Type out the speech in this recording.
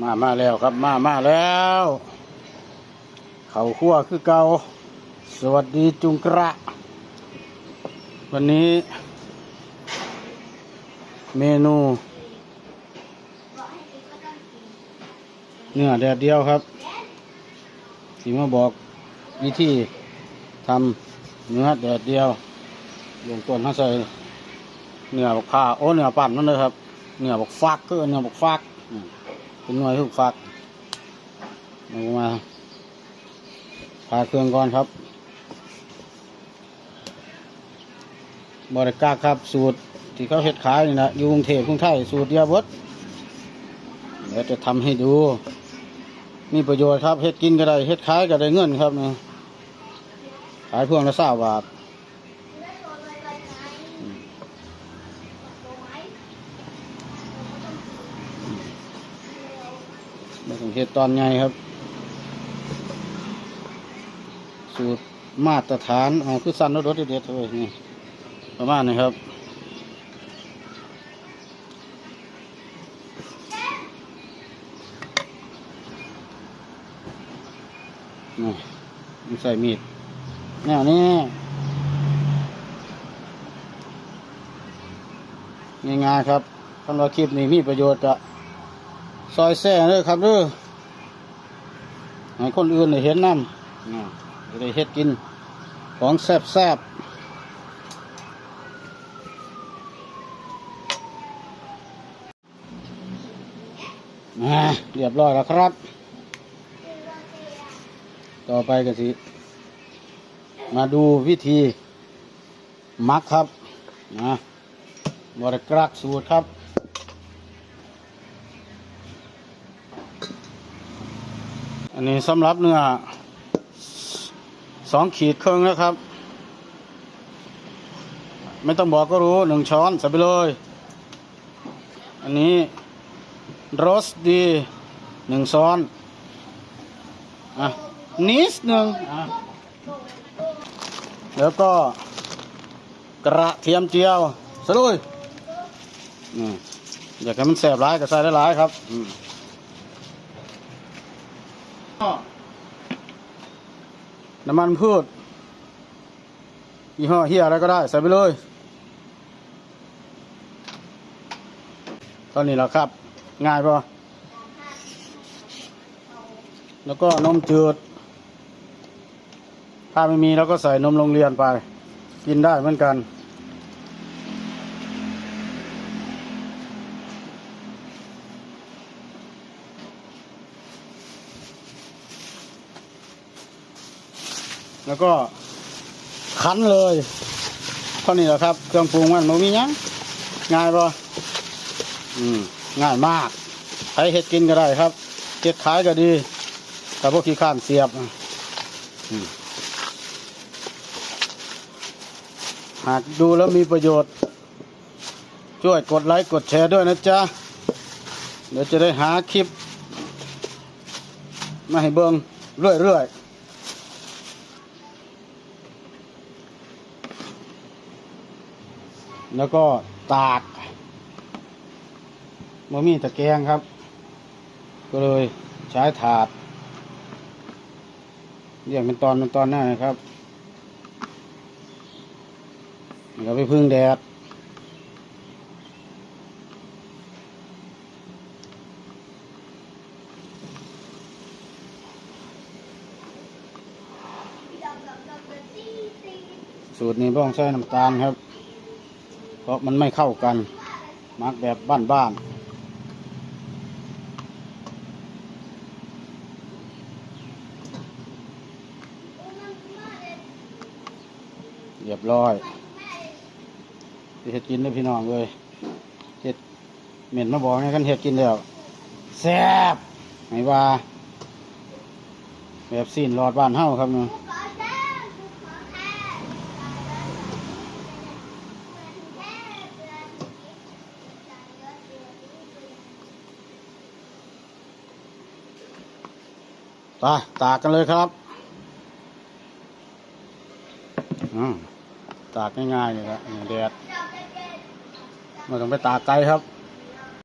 มามาแล้วครับมามาแล้ว เขาขั้วคือเกาสวัสดีจุงกระ วันนี้ เมนู เนื้อแดดเดียวครับสิมาบอกวิธีทำเนื้อแดดเดียวลงต้นเขาใส่เนื้อบักผ้าโอ้เนื้อปั่นมันเลยครับ เนื้อบักฟักก็เนื้อบักฟัก เป็นหน่วยทุกฟักเอามาพาเครื่องก่อนครับ บริกาครับสูตรที่เขาเฮ็ดขายนี่นะอยู่กรุงเทพกรุงไทยสูตรเดียวบดเดี๋ยวจะทำให้ดู มีประโยชน์ครับเฮ็ดกินก็ได้เฮ็ดขายก็ได้เงินครับนี่ขายพวงละสาบาท ม่ต้องเฮ็ดตอนไงครับ สูตรมาตรฐานเอาคือสั้นรถรถเด็ดๆเลยนี่ประมาณนี้ครับนี่มันใส่มีดแนวนี้ง่ายๆครับสำหรับคลิปนี้มีประโยชน์อะ ซอยแซ่เลยครับเด้อให้คนอื่นได้เห็นน้ำได้เฮ็ดกิน ของแซ่บๆอ่าเรียบร้อยแล้วครับ ต่อไปก็สิ มาดูวิธีมักครับนะบริกรักสูตรครับ อันนี้สำหรับเนื้อสองขีดครึ่งนะครับ ไม่ต้องบอกก็รู้หนึ่งช้อนใส่ไปเลย อันนี้โรสดีหนึ่งช้อนอะนิดหนึ่งอะแล้วก็กระเทียมเจียวสลุยอยากให้มันแสบร้ายก็ใส่ได้หลายครับอืม น้ำมันพืชยี่ห้อเฮียอะไรก็ได้ ใส่ไปเลย ตอนนี้แหละครับ ง่ายปะแล้วก็นมจืด ถ้าไม่มีเราก็ใส่นมโรงเรียนไป กินได้เหมือนกัน แล้วก็คั้นเลยเท่านี้แหละครับ เครื่องปรุงมันมันมียังง่ายปะอืมง่ายมากใครเห็ดกินก็ได้ครับเห็ดขายก็ดี แต่พวกขี้ข้านเสียบหากดูแล้วมีประโยชน์ ช่วยกดไลค์กดแชร์ด้วยนะจ๊ะ เดี๋ยวจะได้หาคลิป มาให้เบิงเรื่อยๆ แล้วก็ตากมมีตะแกรงครับ ก็เลยใช้ถาดเรียกเป็นตอนเป็นตอนหน้านะครับเดี๋ยวไปพึ่งแดดสูตรนี้บ้องใช้น้ำตาลครับ เพราะมันไม่เข้ากันมักแบบบ้านๆเรียบร้อยเห็ดกินเลยพี่น้องเลยเห็ดเหม็นมาบอกให้กันเห็ดกินแล้วแซ่บไม่ว่า แบบสิ้นหลอดบ้านเฮ้าครับเนาะ ไปตากกันเลยครับอืมตากง่ายๆเลยครับแดดไมาต้องไปตากไกลครับ